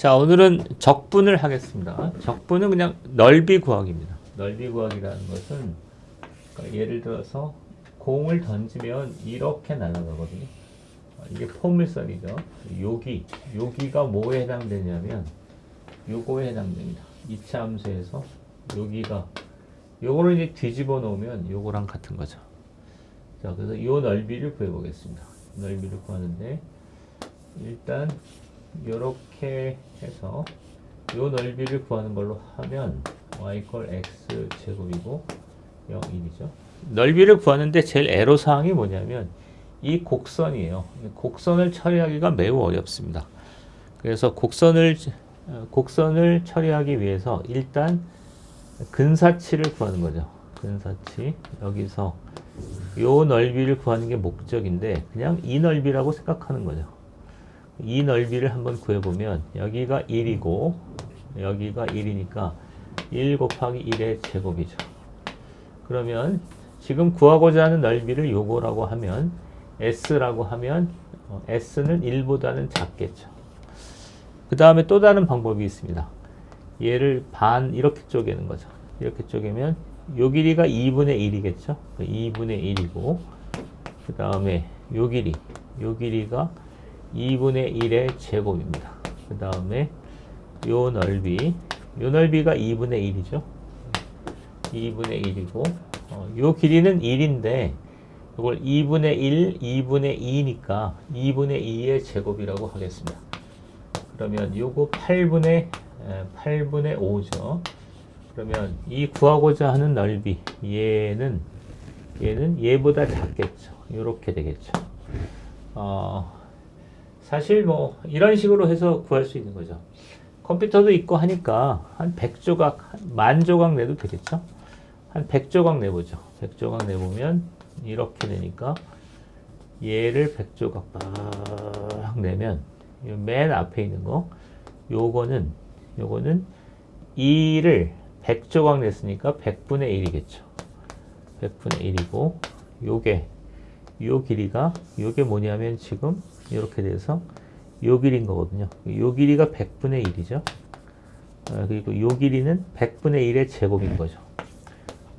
자, 오늘은 적분을 하겠습니다. 적분은 그냥 넓이 구하기입니다. 넓이 구하기라는 것은 그러니까 예를 들어서 공을 던지면 이렇게 날아가거든요. 어, 이게 포물선이죠. 여기, 여기가 뭐에 해당되냐면 요거에 해당됩니다. 이차 함수에서 여기가 요거를 이제 뒤집어 놓으면 요거랑 같은 거죠. 자, 그래서 요 넓이를 구해 보겠습니다. 넓이를 구하는데 일단 요렇게 해서 요 넓이를 구하는 걸로 하면 y equal x 제곱이고 0, 1이죠. 넓이를 구하는데 제일 애로사항이 뭐냐면 이 곡선이에요. 이 곡선을 처리하기가 매우 어렵습니다. 그래서 곡선을 어, 곡선을 처리하기 위해서 일단 근사치를 구하는 거죠. 근사치 여기서 요 넓이를 구하는 게 목적인데 그냥 이 넓이라고 생각하는 거죠. 이 넓이를 한번 구해보면 여기가 1이고 여기가 1이니까 1 곱하기 1의 제곱이죠. 그러면 지금 구하고자 하는 넓이를 요거라고 하면 S라고 하면 어, S는 1보다는 작겠죠. 그 다음에 또 다른 방법이 있습니다. 얘를 반 이렇게 쪼개는 거죠. 이렇게 쪼개면 요 길이가 2분의 1이겠죠. 2분의 1이고 그 다음에 요 길이 요 길이가 2분의 1의 제곱입니다. 그 다음에 요 넓이 요 넓이가 2분의 1이죠. 2분의 1이고 어, 요 길이는 1인데 이걸 2분의 1, 2분의 2니까 2분의 2의 제곱이라고 하겠습니다. 그러면 요거 8분의 에, 8분의 5죠. 그러면 이 구하고자 하는 넓이 얘는 얘는 얘보다 작겠죠. 이렇게 되겠죠. 어, 사실 뭐 이런 식으로 해서 구할 수 있는 거죠. 컴퓨터도 있고 하니까 한 100조각, 만 조각 내도 되겠죠? 한 100조각 내보죠. 100조각 내보면 이렇게 되니까 얘를 100조각 딱 내면 이맨 앞에 있는 거 요거는 요거는 2를 100조각 냈으니까 100분의 1이겠죠. 100분의 1이고 요게 요 길이가 요게 뭐냐면 지금 이렇게 돼서 요 길인 거거든요. 요 길이가 100분의 1이죠. 어, 그리고 요 길이는 100분의 1의 제곱인 거죠.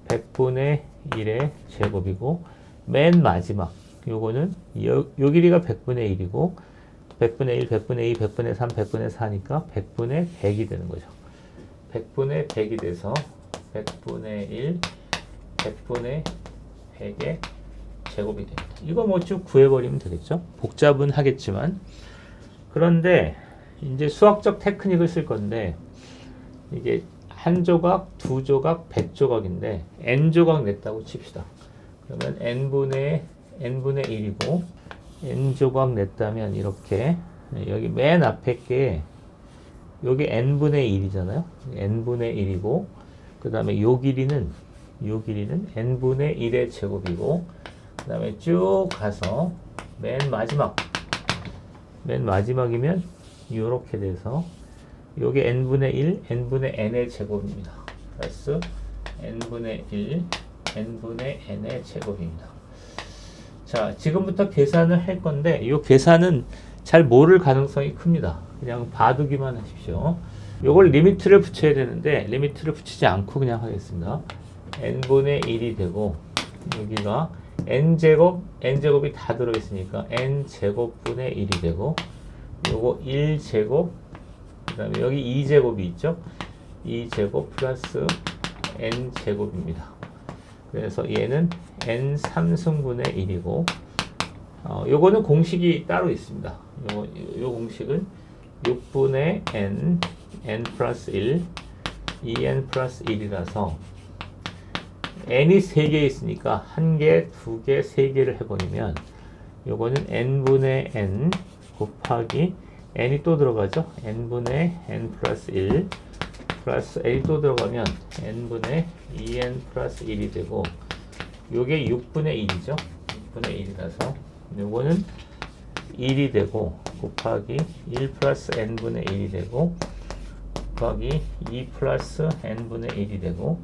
100분의 1의 제곱이고 맨 마지막 요거는 요, 요 길이가 100분의 1이고 100분의 1, 100분의 2, 100분의 3, 100분의 4니까 100분의 100이 되는 거죠. 100분의 100이 돼서 100분의 1, 100분의 100의 제곱이 됩니다. 이거 뭐 쭉 구해버리면 되겠죠? 복잡은 하겠지만 그런데 이제 수학적 테크닉을 쓸 건데 이게 한 조각, 두 조각, 백 조각인데 n 조각 냈다고 칩시다. 그러면 n분의 n분의 1이고 n 조각 냈다면 이렇게 여기 맨 앞에 게 여기 n분의 1이잖아요. n분의 1이고 그 다음에 요 길이는 요 길이는 n분의 1의 제곱이고 그 다음에 쭉 가서 맨 마지막 맨 마지막이면 이렇게 돼서 요게 n분의 1, n분의 n의 제곱입니다. 플러스 n분의 1, n분의 n의 제곱입니다. 자, 지금부터 계산을 할 건데 이 계산은 잘 모를 가능성이 큽니다. 그냥 봐두기만 하십시오. 요걸 리미트를 붙여야 되는데 리미트를 붙이지 않고 그냥 하겠습니다. n분의 1이 되고 여기가 n제곱, n제곱이 다 들어있으니까 n제곱분의 1이 되고 요거 1제곱 그 다음에 여기 2제곱이 있죠? 2제곱 플러스 n제곱입니다. 그래서 얘는 n 3승분의 1이고 어, 요거는 공식이 따로 있습니다. 요, 요 공식은 6분의 n n 플러스 1 2n 플러스 1이라서 n이 3개 있으니까 1개, 2개, 3개를 해버리면 요거는 n분의 n 곱하기 n이 또 들어가죠. n분의 n 플러스 1 플러스 n이 또 들어가면 n분의 2n 플러스 1이 되고 요게 6분의 1이죠. 6분의 1이라서 요거는 1이 되고 곱하기 1 플러스 n분의 1이 되고 곱하기 2 플러스 n분의 1이 되고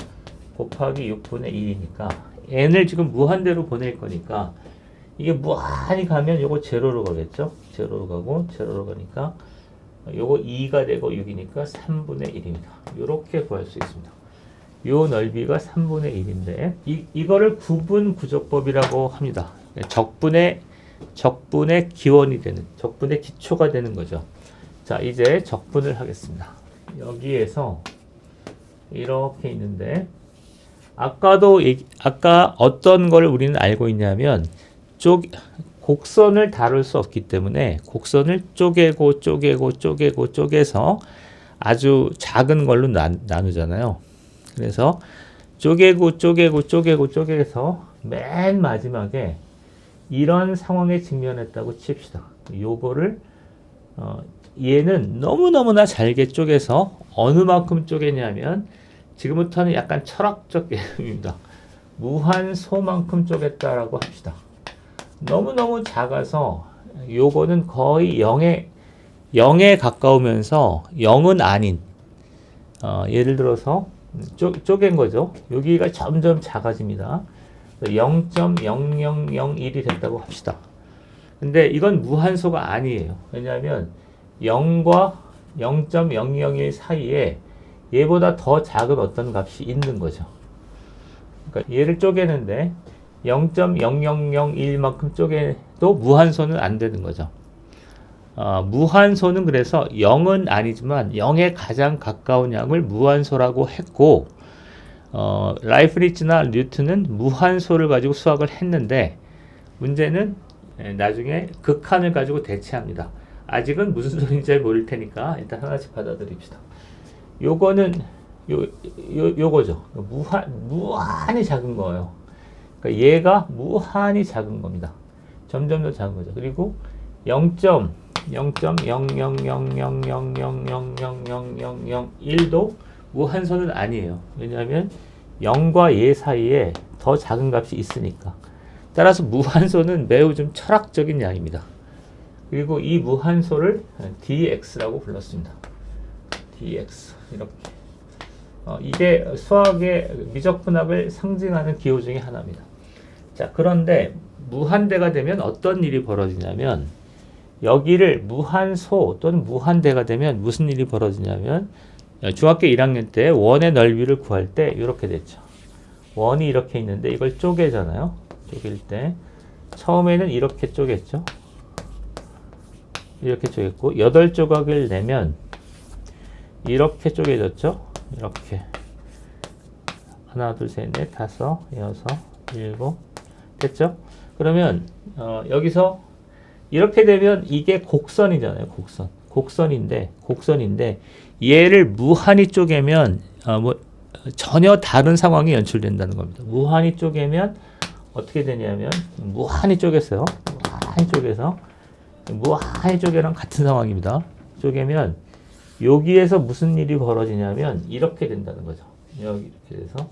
곱하기 6분의 1이니까 n을 지금 무한대로 보낼 거니까 이게 무한히 가면 요거 제로로 가겠죠? 제로로 가고 제로로 가니까 요거 2가 되고 6이니까 3분의 1입니다. 이렇게 구할 수 있습니다. 요 넓이가 3분의 1인데 이, 이거를 구분 구조법이라고 합니다. 적분의 적분의 기원이 되는 적분의 기초가 되는 거죠. 자 이제 적분을 하겠습니다. 여기에서 이렇게 있는데 아까도 얘기- 아까 어떤 걸 우리는 알고 있냐면 쪼 곡선을 다룰 수 없기 때문에 곡선을 쪼개고 쪼개고 쪼개고 쪼개서 아주 작은 걸로 나, 나누잖아요. 그래서 쪼개고 쪼개고 쪼개고 쪼개서 맨 마지막에 이런 상황에 직면했다고 칩시다. 요거를 어, 얘는 너무너무나 잘게 쪼개서 어느 만큼 쪼개냐면 지금부터는 약간 철학적 개념입니다. 무한 소만큼 쪼갰다라고 합시다. 너무너무 작아서 요거는 거의 0에 0에 가까우면서 0은 아닌 어, 예를 들어서 쪼, 쪼갠 거죠. 여기가 점점 작아집니다. 0.0001이 됐다고 합시다. 근데 이건 무한소가 아니에요. 왜냐하면 0과 0.001 사이에 얘보다 더 작은 어떤 값이 있는 거죠. 그러니까 얘를 쪼개는데 0.0001만큼 쪼개도 무한소는 안 되는 거죠. 어, 무한소는 그래서 0은 아니지만 0에 가장 가까운 양을 무한소라고 했고 어, 라이프리츠나 뉴턴은 무한소를 가지고 수학을 했는데 문제는 예, 나중에 극한을 가지고 대체합니다. 아직은 무슨 소리인지 잘 모를 테니까 일단 하나씩 받아들입시다. 요거는 요, 요, 요거죠. 무한, 무한히 작은 거예요. 그러니까 얘가 무한히 작은 겁니다. 점점 더 작은 거죠. 그리고 0. 0.0000000000001도 무한선은 아니에요. 왜냐하면 0과 얘 사이에 더 작은 값이 있으니까. 따라서 무한소는 매우 좀 철학적인 양입니다. 그리고 이 무한소를 dx라고 불렀습니다. Dx 이렇게 어, 이게 수학의 미적분학을 상징하는 기호 중에 하나입니다. 자 그런데 무한대가 되면 어떤 일이 벌어지냐면 여기를 무한소 또는 무한대가 되면 무슨 일이 벌어지냐면 중학교 1학년 때 원의 넓이를 구할 때 이렇게 됐죠. 원이 이렇게 있는데 이걸 쪼개잖아요. 쪼갤 때 처음에는 이렇게 쪼갰죠. 이렇게 쪼갰고 여덟 조각을 내면 이렇게 쪼개졌죠. 이렇게 하나 둘셋넷 다섯 여섯 일곱 됐죠? 그러면 어, 여기서 이렇게 되면 이게 곡선이잖아요. 곡선. 곡선인데 곡선인데 얘를 무한히 쪼개면 어, 뭐 전혀 다른 상황이 연출된다는 겁니다. 무한히 쪼개면 어떻게 되냐면 무한히 쪼갰어요. 무한히 쪼개서 무한히 쪼개랑 같은 상황입니다. 쪼개면 여기에서 무슨 일이 벌어지냐면 이렇게 된다는 거죠. 여기 이렇게 돼서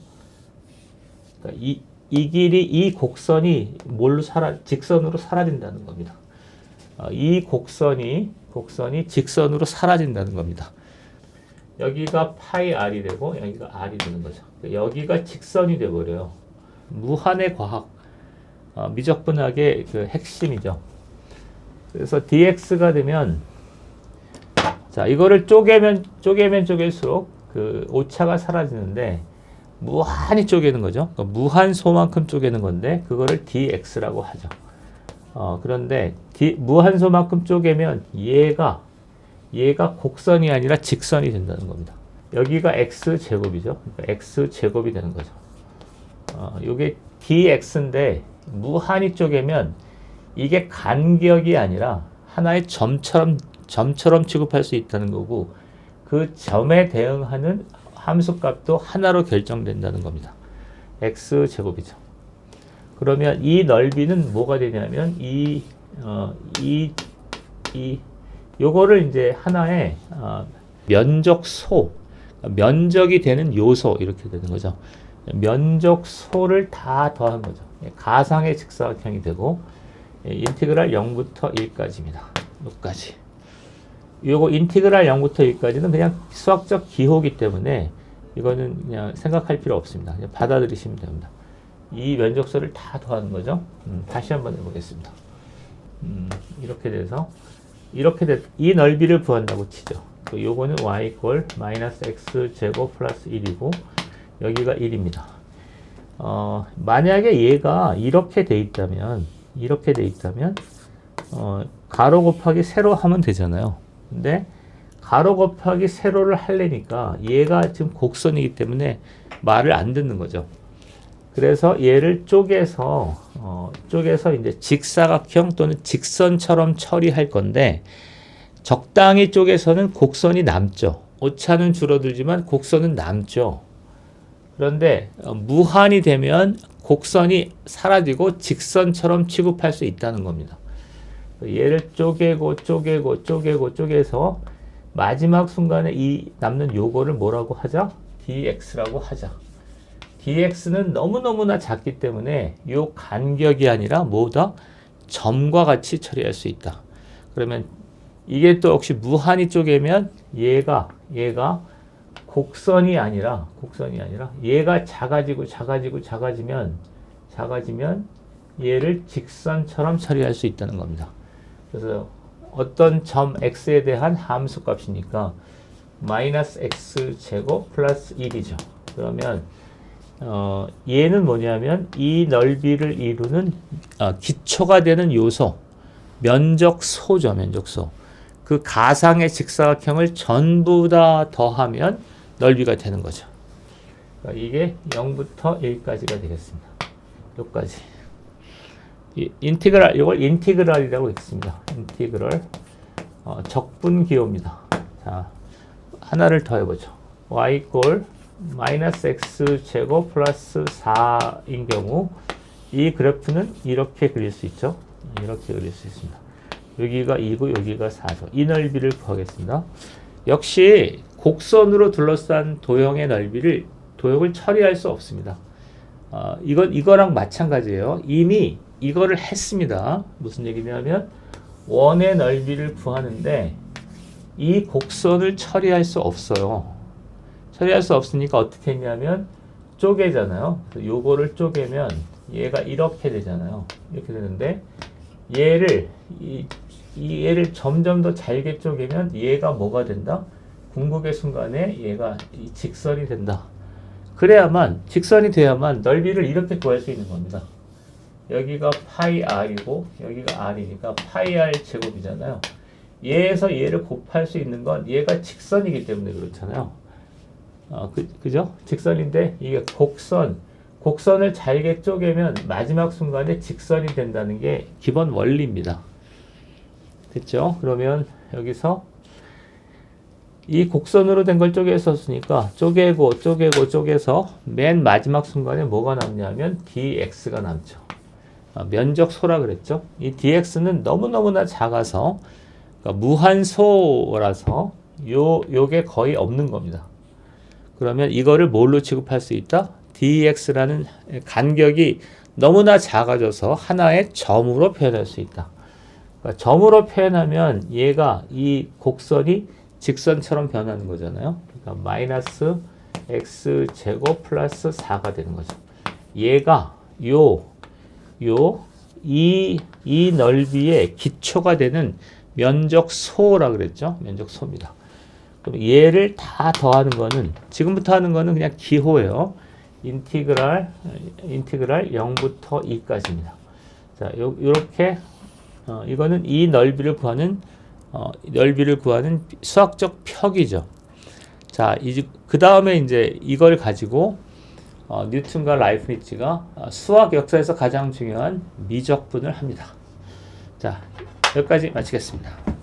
그러니까 이, 이 길이 이 곡선이 뭘로 사라 직선으로 사라진다는 겁니다. 어, 이 곡선이 곡선이 직선으로 사라진다는 겁니다. 여기가 파이 r이 되고 여기가 r이 되는 거죠. 여기가 직선이 돼 버려요. 무한의 과학 어, 미적분학의 그 핵심이죠. 그래서 dx가 되면 자 이거를 쪼개면 쪼개면 쪼갤수록 그 오차가 사라지는데 무한히 쪼개는 거죠. 그러니까 무한소만큼 쪼개는 건데 그거를 dx라고 하죠. 어, 그런데 D, 무한소만큼 쪼개면 얘가 얘가 곡선이 아니라 직선이 된다는 겁니다. 여기가 x 제곱이죠. 그러니까 x 제곱이 되는 거죠. 어, 이게 dx인데 무한히 쪼개면 이게 간격이 아니라 하나의 점처럼 점처럼 취급할 수 있다는 거고 그 점에 대응하는 함수값도 하나로 결정된다는 겁니다. x 제곱이죠. 그러면 이 넓이는 뭐가 되냐면 이, 어, 이, 이, 요거를 이제 하나의 어, 면적소, 면적이 되는 요소 이렇게 되는 거죠. 면적소를 다 더한 거죠. 예, 가상의 직사각형이 되고 예, 인티그랄 0부터 1까지입니다. 여기까지. 요거 인티그랄 0부터 1까지는 그냥 수학적 기호기 때문에 이거는 그냥 생각할 필요 없습니다. 그냥 받아들이시면 됩니다. 이 면적소를 다 더하는 거죠. 음, 다시 한번 해보겠습니다. 음, 이렇게 돼서 이렇게 됐, 이 넓이를 구한다고 치죠. 그 요거는 y 이퀄 마이너스 x 제곱 플러스 1이고 여기가 1입니다. 어, 만약에 얘가 이렇게 돼 있다면 이렇게 돼 있다면 어, 가로 곱하기 세로 하면 되잖아요. 근데 가로 곱하기 세로를 하려니까 얘가 지금 곡선이기 때문에 말을 안 듣는 거죠. 그래서 얘를 쪼개서 어, 쪼개서 이제 직사각형 또는 직선처럼 처리할 건데 적당히 쪼개서는 곡선이 남죠. 오차는 줄어들지만 곡선은 남죠. 그런데 어, 무한이 되면 곡선이 사라지고 직선처럼 취급할 수 있다는 겁니다. 얘를 쪼개고 쪼개고 쪼개고 쪼개서 마지막 순간에 이 남는 요거를 뭐라고 하자? dx라고 하자. dx는 너무너무나 작기 때문에 요 간격이 아니라 뭐다? 점과 같이 처리할 수 있다. 그러면 이게 또 역시 무한히 쪼개면 얘가 얘가 곡선이 아니라 곡선이 아니라 얘가 작아지고 작아지고 작아지면 작아지면 얘를 직선처럼 처리할 수 있다는 겁니다. 그래서 어떤 점 x에 대한 함수 값이니까 마이너스 x 제곱 플러스 1이죠. 그러면 어, 얘는 뭐냐면 이 넓이를 이루는 어, 기초가 되는 요소 면적소죠 면적소 그 가상의 직사각형을 전부 다 더하면 넓이가 되는 거죠. 그러니까 이게 0부터 1까지가 되겠습니다. 여기까지. 이 인티그랄 이걸 인티그랄이라고 했습니다. 인티그랄 어, 적분 기호입니다. 자 하나를 더 해보죠. y 꼴 마이너스 x 제곱 플러스 4인 경우 이 그래프는 이렇게 그릴 수 있죠. 이렇게 그릴 수 있습니다. 여기가 2고 여기가 4죠. 이 넓이를 구하겠습니다. 역시 곡선으로 둘러싼 도형의 넓이를 도형을 처리할 수 없습니다. 어, 이건 이거랑 마찬가지예요. 이미 이거를 했습니다. 무슨 얘기냐면 원의 넓이를 구하는데 이 곡선을 처리할 수 없어요. 처리할 수 없으니까 어떻게 했냐면 쪼개잖아요. 요거를 쪼개면 얘가 이렇게 되잖아요. 이렇게 되는데 얘를 이, 이 얘를 점점 더 잘게 쪼개면 얘가 뭐가 된다? 궁극의 순간에 얘가 이 직선이 된다. 그래야만 직선이 돼야만 넓이를 이렇게 구할 수 있는 겁니다. 여기가 파이 r이고 여기가 r이니까 파이 r 제곱이잖아요. 얘에서 얘를 곱할 수 있는 건 얘가 직선이기 때문에 그렇잖아요. 어, 그, 그죠? 직선인데 이게 곡선, 곡선을 잘게 쪼개면 마지막 순간에 직선이 된다는 게 기본 원리입니다. 됐죠? 그러면 여기서 이 곡선으로 된 걸 쪼개었으니까 쪼개고 쪼개고 쪼개서 맨 마지막 순간에 뭐가 남냐면 dx가 남죠. 아, 면적소라 그랬죠. 이 dx는 너무너무나 작아서 그러니까 무한소라서 요 요게 거의 없는 겁니다. 그러면 이거를 뭘로 취급할 수 있다? dx라는 간격이 너무나 작아져서 하나의 점으로 표현할 수 있다. 그러니까 점으로 표현하면 얘가 이 곡선이 직선처럼 변하는 거잖아요. 그러니까 마이너스 x 제곱 플러스 4가 되는 거죠. 얘가 요, 요, 이, 이 넓이의 기초가 되는 면적소라 그랬죠. 면적소입니다. 그럼 얘를 다 더하는 거는 지금부터 하는 거는 그냥 기호예요. 인티그랄 인티그랄 0부터 2까지입니다. 자, 요, 요렇게 어, 이거는 이 넓이를 구하는 어, 넓이를 구하는 수학적 펴기죠. 자, 이제 그 다음에 이제 이걸 가지고 어, 뉴턴과 라이프니츠가 어, 수학 역사에서 가장 중요한 미적분을 합니다. 자, 여기까지 마치겠습니다.